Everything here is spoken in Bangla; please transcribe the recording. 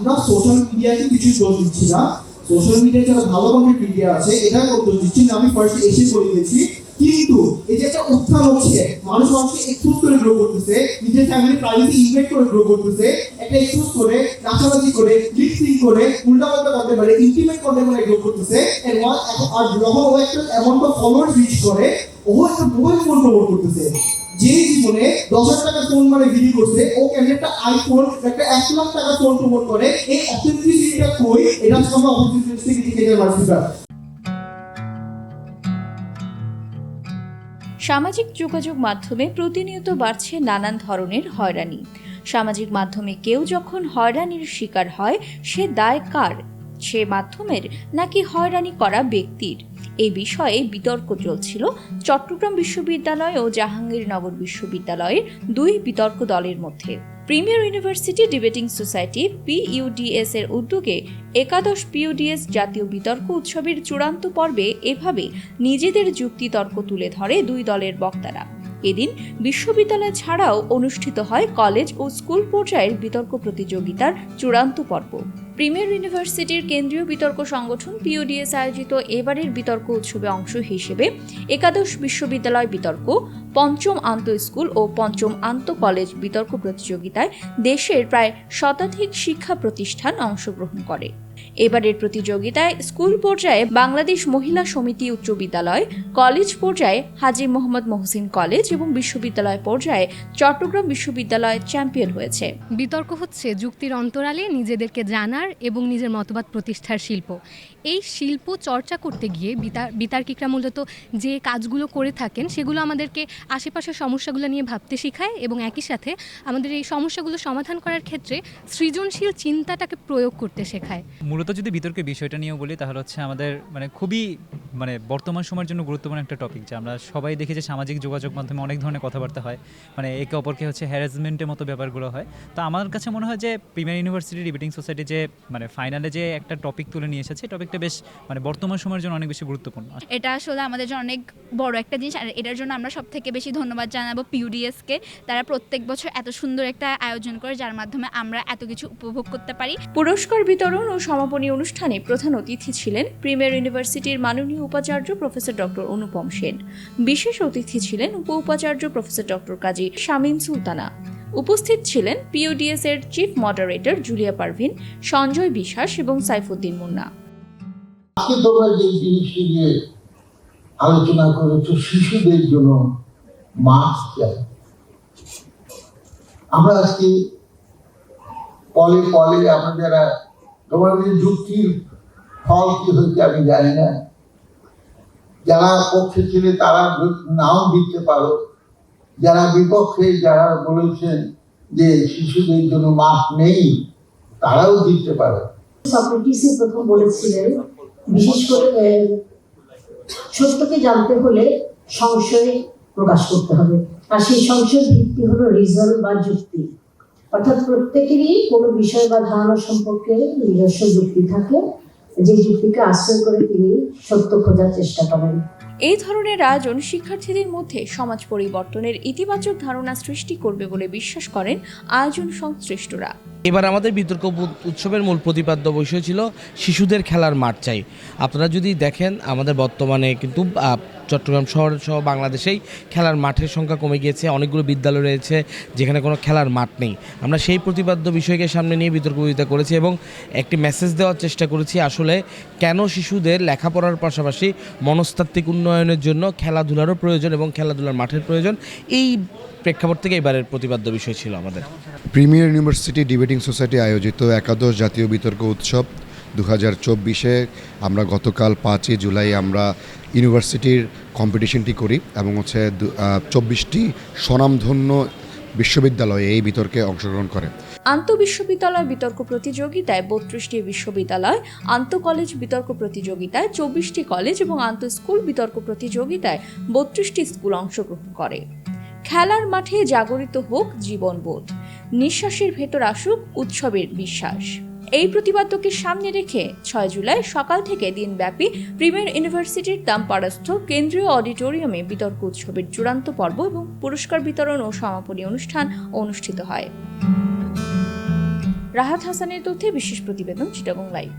আমরা সোশ্যাল মিডিয়াকে কিছু দোষ দিচ্ছি না। সোশ্যাল মিডিয়ায় যারা ভালো কন্টেন্ট ক্রিয়েটার আছে এটা দোষ দিচ্ছি না। আমি ফার্স্ট এসে করে দিয়েছি, কিন্তু এই যে একটা উত্থান হচ্ছে, মানুষ মানুষকে এক্সপোজ করে গ্রো করতেছে, নিজের ফ্যামিলি প্রাইভেসি ইনভেস্ট করে গ্রো করতেছে, একটা এক্সপোজ করে, নাচানাচি করে লিপ সিং করে উল্টা পাল্টা কন্টেন্ট মানে ইন্টিমেট কন্টেন্ট মানে গ্রো করতেছে আর যখন ও একটা অ্যামাউন্ট অফ ফলোয়ার্স রিচ করে, ও একটা মোবাইল ফোন প্রমোট করতেছে। যে জীবনে দশ হাজার টাকার ফোন মানে বিক্রি করছে, ও কেন একটা আইফোন একটা এক লাখ টাকার ফোন প্রমোট করে, এই অথেন্টিসিটিটা কই, এটা হচ্ছে আমরা অথেন্টিসিটি থেকে মার্কেটার সামাজিক যোগাযোগ মাধ্যমে প্রতিনিয়ত বাড়ছে নানান ধরনের হয়রানি। সামাজিক মাধ্যমে কেউ যখন হয়রানির শিকার হয়, সে দায় কার? সে মাধ্যমের নাকি হয়রানি করা ব্যক্তির। এ বিষয়ে বিতর্ক চলছিল চট্টগ্রাম বিশ্ববিদ্যালয় ও জাহাঙ্গীরনগর বিশ্ববিদ্যালয়ের দুই বিতর্ক দলের মধ্যে। Premier university debating society PUDS এর উদ্যোগে একাদশ পিইউডিএস জাতীয় বিতর্ক উৎসবের চূড়ান্ত পর্বে এভাবে নিজেদের যুক্তিতর্ক তুলে ধরে দুই দলের বক্তারা। এদিন বিশ্ববিদ্যালয় ছাড়াও অনুষ্ঠিত হয় কলেজ ও স্কুল পর্যায়ের বিতর্ক প্রতিযোগিতার চূড়ান্ত পর্ব। প্রিমিয়ার ইউনিভার্সিটির কেন্দ্রীয় বিতর্ক সংগঠন পিওডিএস আয়োজিত এবারের বিতর্ক উৎসবে অংশ হিসেবে একাদশ বিশ্ববিদ্যালয় বিতর্ক, পঞ্চম আন্ত স্কুল ও পঞ্চম আন্ত কলেজ বিতর্ক প্রতিযোগিতায় দেশের প্রায় শতাধিক শিক্ষা প্রতিষ্ঠান অংশগ্রহণ করে। এবারের প্রতিযোগিতায় স্কুল পর্যায়ে বাংলাদেশ মহিলা সমিতি উচ্চ বিদ্যালয়, কলেজ পর্যায়ে হাজী মোহাম্মদ মহসিন কলেজ এবং বিশ্ববিদ্যালয় পর্যায়ে চট্টগ্রাম বিশ্ববিদ্যালয় চ্যাম্পিয়ন হয়েছে। বিতর্ক হচ্ছে যুক্তির অন্তরালে নিজেদেরকে জানার এবং নিজের মতবাদ প্রতিষ্ঠার শিল্প। এই শিল্প চর্চা করতে গিয়ে বিতা- বিতার্কিকরা মূলত যে কাজগুলো করে থাকেন, সেগুলো আমাদেরকে আশেপাশের সমস্যাগুলো নিয়ে ভাবতে শেখায় এবং একই সাথে আমাদের এই সমস্যাগুলো সমাধান করার ক্ষেত্রে সৃজনশীল চিন্তাটাকে প্রয়োগ করতে শেখায়। মূলত যদি বিতর্কের বিষয়টা নিয়েও বলি, তাহলে হচ্ছে আমাদের মানে খুবই মানে বর্তমান সময়ের জন্য গুরুত্বপূর্ণ একটা টপিক যে আমরা সবাই দেখি যে সামাজিক যোগাযোগ মাধ্যমে অনেক ধরনের কথাবার্তা হয়। মানে একে অপরকে হচ্ছে হ্যারাসমেন্টের মতো ব্যাপারগুলো হয়। তো আমার কাছে মনে হয় যে প্রিমিয়ার ইউনিভার্সিটি ডিবেটিং সোসাইটি যে মানে ফাইনালে যে একটা টপিক তুলে নিয়ে এসেছে টপিকটা বেশ মানে বর্তমান সময়ের জন্য অনেক বেশি গুরুত্বপূর্ণ। এটা আসলে আমাদের জন্য অনেক বড় একটা জিনিস আর এটার জন্য আমরা সব থেকে বেশি ধন্যবাদ জানাব পিউডিএসকে তারা প্রত্যেক বছর এত সুন্দর একটা আয়োজন করে যার মাধ্যমে আমরা এত কিছু উপভোগ করতে পারি। পুরস্কার বিতরণ ও সমাপনী অনুষ্ঠানে প্রধান অতিথি ছিলেন প্রিমিয়ার ইউনিভার্সিটির মাননীয় উপাচার্য প্রফেসর ডক্টর অনুপম সেন। বিশেষ অতিথি ছিলেন উপ উপাচার্য প্রফেসর ডক্টর কাজী শামীম সুলতানা। উপস্থিত ছিলেন পিওডিএস এর chief moderator Julia Parvin, Sanjay Biswas এবং সাইফুদ্দিন মুন্না। আজকে তোমরা যে জিনিসটি নিয়ে আলোচনা করেছ, শিশুদের জন্য মাস্ক চাই আমরা আজকে কলে আমরা যারা তোমাদের যুক্তির ফল কি হয়েছে আমি জানি না। যারা পক্ষে ছিলে তারা নাও দিতে পারো। যারা বিপক্ষে, যারা বলেছেন যে শিশুদের জন্য মাস্ক নেই, তারাও দিতে পারে। সক্রেটিসই প্রথম বলেছিলেন, বিশেষ করে সত্যকে জানতে হলে সংশয় প্রকাশ করতে হবে। আর সেই সংশয়ের ভিত্তি হলো রিজন বা যুক্তি। অর্থাৎ প্রত্যেকেরই কোনো বিষয় বা ধারণা সম্পর্কে নিজস্ব যুক্তি থাকে। যে যুক্তিকে আশ্রয় করে তিনি সত্য খোঁজার চেষ্টা করেন। এই ধরনের আয়োজন শিক্ষার্থীদের মধ্যে সমাজ পরিবর্তনের ইতিবাচক ধারণা সৃষ্টি করবে বলে বিশ্বাস করেন আয়োজন সংশ্লিষ্টরা। এবার আমাদের বিতর্ক উৎসবের মূল প্রতিপাদ্য বিষয় ছিল শিশুদের খেলার মাঠ চাই। আপনারা যদি দেখেন, আমাদের বর্তমানে কিন্তু চট্টগ্রাম শহর সহ বাংলাদেশেই খেলার মাঠের সংখ্যা কমে গিয়েছে, অনেকগুলো বিদ্যালয় রয়েছে যেখানে কোনো খেলার মাঠ নেই। আমরা সেই প্রতিপাদ্য বিষয়কে সামনে নিয়ে বিতর্ক বিরোধিতা করেছি এবং একটি মেসেজ দেওয়ার চেষ্টা করেছি আসলে কেন শিশুদের লেখাপড়ার পাশাপাশি মনস্তাত্ত্বিক উন্নয়নের জন্য খেলাধুলারও প্রয়োজন এবং খেলাধুলার মাঠের প্রয়োজন। এই প্রেক্ষাপট থেকে এবারের প্রতিপাদ্য বিষয় ছিল আমাদের। প্রিমিয়ার ইউনিভার্সিটি ডিবেটিং সোসাইটি আয়োজিত একাদশ জাতীয় বিতর্ক উৎসব দু হাজার চব্বিশে। আমরা গতকাল পাঁচই জুলাই আমরা ইউনিভার্সিটির কম্পিটিশনটি করি এবং হচ্ছে চব্বিশটি স্বনামধন্য বিশ্ববিদ্যালয়ে এই বিতর্কে অংশগ্রহণ করে। আন্তঃবিশ্ববিদ্যালয় বিতর্ক প্রতিযোগিতায় বত্রিশটি বিশ্ববিদ্যালয় আন্ত কলেজ বিতর্ক প্রতিযোগিতায় চব্বিশটি কলেজ এবং আন্ত স্কুল বিতর্ক প্রতিযোগিতায় বত্রিশটি স্কুল অংশগ্রহণ করে। খেলার মাঠে জাগরিত হোক জীবনবোধ। নিঃশ্বাসের ভেতর আসুক উৎসবের বিশ্বাস। এই প্রতিপাদ্যকে সামনে রেখে ছয় জুলাই সকাল থেকে দিনব্যাপী প্রিমিয়ার ইউনিভার্সিটির দামপাড়াস্থ কেন্দ্রীয় অডিটোরিয়ামে বিতর্ক উৎসবের চূড়ান্ত পর্ব এবং পুরস্কার বিতরণ ও সমাপনী অনুষ্ঠান অনুষ্ঠিত হয়। রাহাত হাসানের তথ্যে বিশেষ প্রতিবেদন চিটাগং লাইভ।